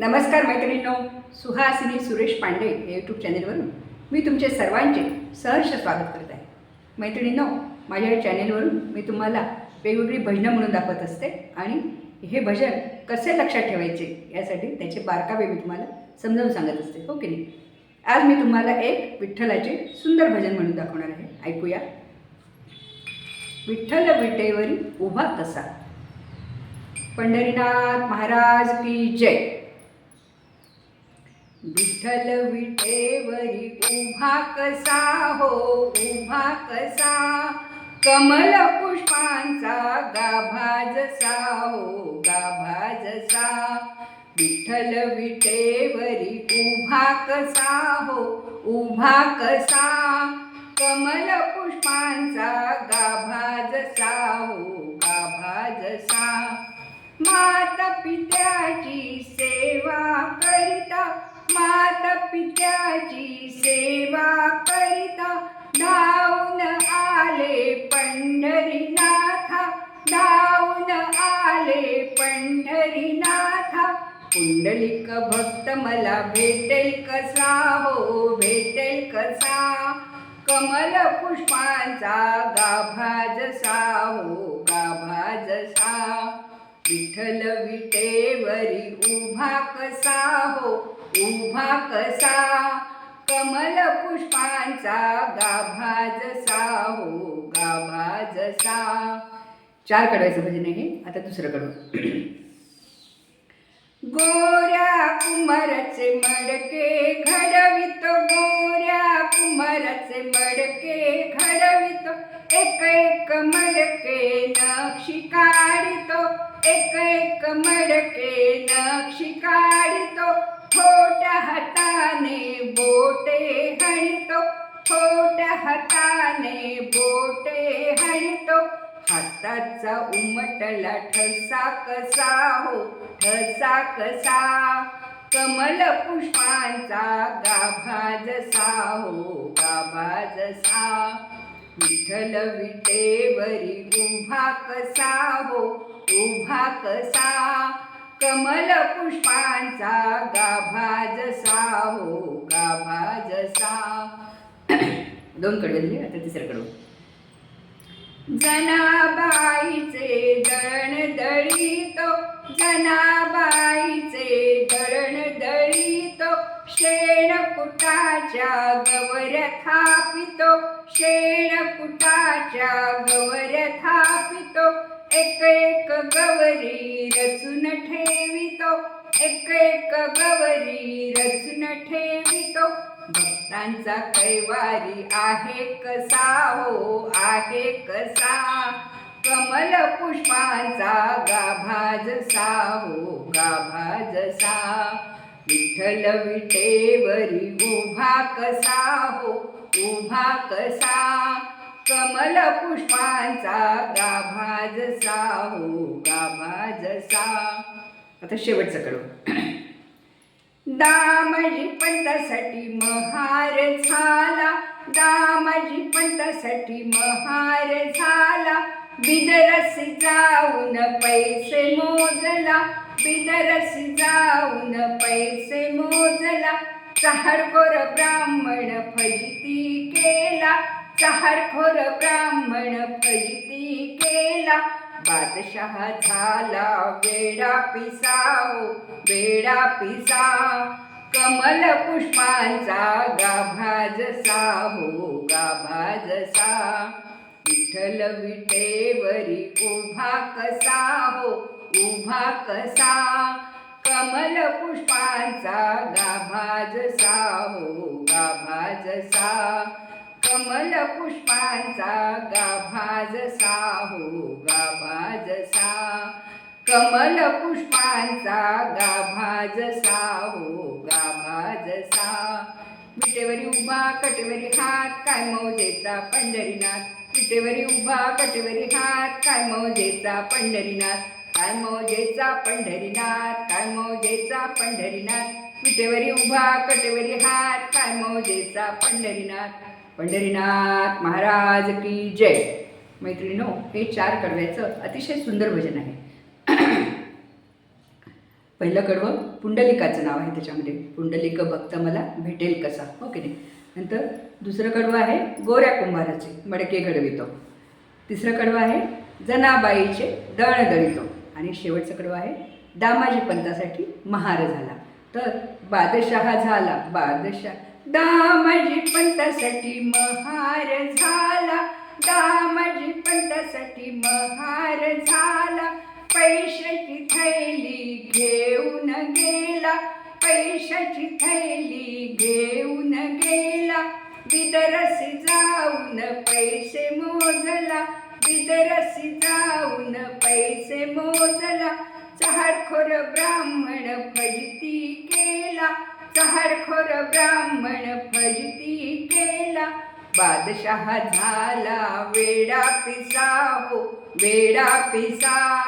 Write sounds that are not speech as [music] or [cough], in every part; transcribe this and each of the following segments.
नमस्कार मैत्रिणींनो सुहासिनी सुरेश पांडे या यूट्यूब चॅनेलवरून मी तुमचे सर्वांचे सहर्ष स्वागत करत आहे. मैत्रिणींनो माझ्या या चॅनेलवरून मी तुम्हाला वेगवेगळी भजनं म्हणून दाखवत असते आणि हे भजन कसे लक्षात ठेवायचे यासाठी त्याचे बारकावे मी तुम्हाला समजावून सांगत असते हो की नाही? आज मी तुम्हाला एक विठ्ठलाचे सुंदर भजन म्हणून दाखवणार आहे. ऐकूया. विठ्ठल विटेवरी उभा कसा. पंढरीनाथ महाराज की जय. विठ्ठल विटेवरी उभा कसा? हो उभा कसा? कमल पुष्पांचा गाभा जसा? हो गाभा जसा? विठ्ठल विटेवरी उभा कसा? हो उभा कसा? कमल पुष्पांचा गाभा जसा? हो गाभा जसा? माता पित्याची सेवा करिता माता पित्याची सेवा करिता. धावून आले पंढरीनाथा. धावून आले पंढरीनाथा. पुंडलिक भक्त मला भेटेल कसा? हो भेटेल कसा? कमल पुष्पांचा गाभा जसा? हो गाभा जसा? विठ्ठल विटेवरी उभा कसा? उभा कसा? कमल पुष्पांचा गाभा जसा हो गाभा जसा चार कडवायचं भजन आहे म्हणजे हे. आता दुसरं कडव [clears throat] गोऱ्या कुमारचे मडके घडवितो गोऱ्या कुमारचे मडके घडवित. एक एक मडके नक्षी काढितो एक एक मडके नक्षी काढितो. छोट्या हाताने बोटे हणतो. छोट्या हाताने बोटे हणतो. हाताचा उमटला ठसा कसा हो? ठसा कसा? कमल पुष्पांचा गाभा जसा हो? गाभा जसा? विठ्ठल विटेवरी उभा कसा हो? उभा कसा? कमल पुष्पांचा गाभा जसा हो गाभा जसा [clears throat] दोन कडे दिले आता तिसरं कडवं जनाबाईचे दळण दळीतो जनाबाईचे दळण दळीतो शेण कुटाच्या गवर थापितो शेण कुटाच्या थापितो एक एक गवरी रचून ठेवितो. एक एक गवरी रचून ठेवितो. भक्तांचा कैवारी आहे कसा? हो आहे कसा? कमल पुष्पांचा गाभा जसा हो गाभा जसा विठ्ठल विटेवरी उभा कसा? हो उभा कसा? कमल पुष्पांचा गाभा जसा हो गाभा जसा आता शेवटचं कडू. दामजी पंतासाठी महार झाला. दामजी पंतासाठी महार झाला. बिदरस जाऊन पैसे मोजला. बिदरस जाऊन पैसे मोजला. चहाडकोर ब्राह्मण फजिती केला. चहाडखोर ब्राह्मण फजिती केला. बादशाह झाला वेडा पिसाओ वेडा पिसा कमल पुष्पांचा गाभा जसा हो गाभा जसा विठ्ठल विटेवरी उभा कसा हो उभा कसा कमल पुष्पांचा गाभा जसा हो गाभा जसा कमल पुष्पांचा गाभाज जसा हो गाभा कमल पुष्पांचा गाभाज जसा हो गाभा जसा विटेवरी उभा कटेवरी हात काय मौजेचा पंढरीनाथ. विटेवरी उभा कटेवरी हात काय मौजेचा पंढरीनाथ. काय मौजेचा पंढरीनाथ काय मौजेचा पंढरीनाथ. विटेवरी उभा कटेवरी हात काय मौजेचा पंढरीनाथ. पंढरीनाथ महाराज की जय. मैत्रिणीनो हे चार कडव्याचं अतिशय सुंदर भजन आहे. पहिलं कडवं पुंडलिकाचं नाव आहे त्याच्यामध्ये. पुंडलिक भक्त मला भेटेल कसा? हो की नाही? नंतर दुसरं कडवं आहे गोऱ्या कुंभाराचे मडके घडवितो. तिसरं कडवं आहे जनाबाईचे दळ दळितो. आणि शेवटचं कडवं आहे दामाजी पंतासाठी महार झाला. तर बादशहा झाला. बादशाह दामाजी पंतासाठी महार झाला. दामाजी पंतासाठी महार झाला. पैशाची थैली घेऊन गेला. पैशाची थैली घेऊन गेला. बिदरसी जाऊन पैसे मोजला. बिदरसी जाऊन पैसे मोजला. चहारखोर ब्राह्मण फजिती केला. चहाडखोर ब्राह्मण फजती केला. बादशाह झाला वेडा पिसा हो वेडा पिसा.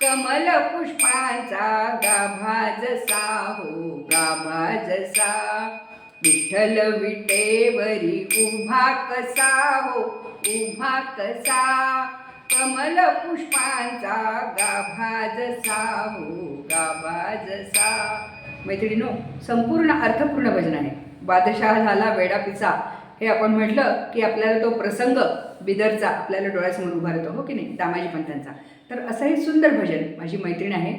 कमल पुष्पांचा गाभा जसा हो गाभा जसा. विठ्ठल विटेवरी उभा कसा हो उभा कसा. कमल पुष्पांचा गाभा जसा हो गाभा जसा. मैत्रिणीनो संपूर्ण अर्थपूर्ण भजन आहे. बादशाह झाला वेडापिचा हे आपण म्हटलं की आपल्याला तो प्रसंग बिदरचा आपल्याला डोळ्यासमोर उभा राहतो हो की नाही? दामाजी पंतांचा तर असं हे सुंदर भजन माझी मैत्रीण आहे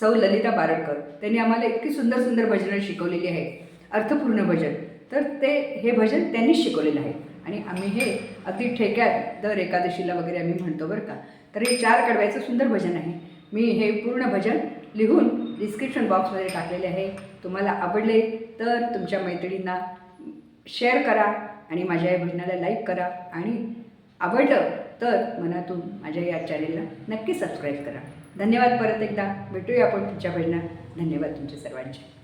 सौ ललिता बारडकर. त्यांनी आम्हाला इतकी सुंदर सुंदर भजनं शिकवलेली आहेत. अर्थपूर्ण भजन. तर ते हे भजन त्यांनीच शिकवलेलं आहे. आणि आम्ही हे अगदी ठेक्यात दर एकादशीला वगैरे आम्ही म्हणतो बरं का. तर हे चार कडव्याचं सुंदर भजन आहे. मी हे पूर्ण भजन लिहून डिस्क्रिप्शन बॉक्समध्ये टाकलेले आहे. तुम्हाला आवडले तर तुमच्या मैत्रिणींना शेअर करा आणि माझ्या या भजनाला लाईक करा. आणि आवडलं तर मनातून माझ्या या चॅनेलला नक्की सबस्क्राईब करा. धन्यवाद परत एकदा. भेटूया आपण तुमच्या भजनात धन्यवाद तुमच्या सर्वांचे.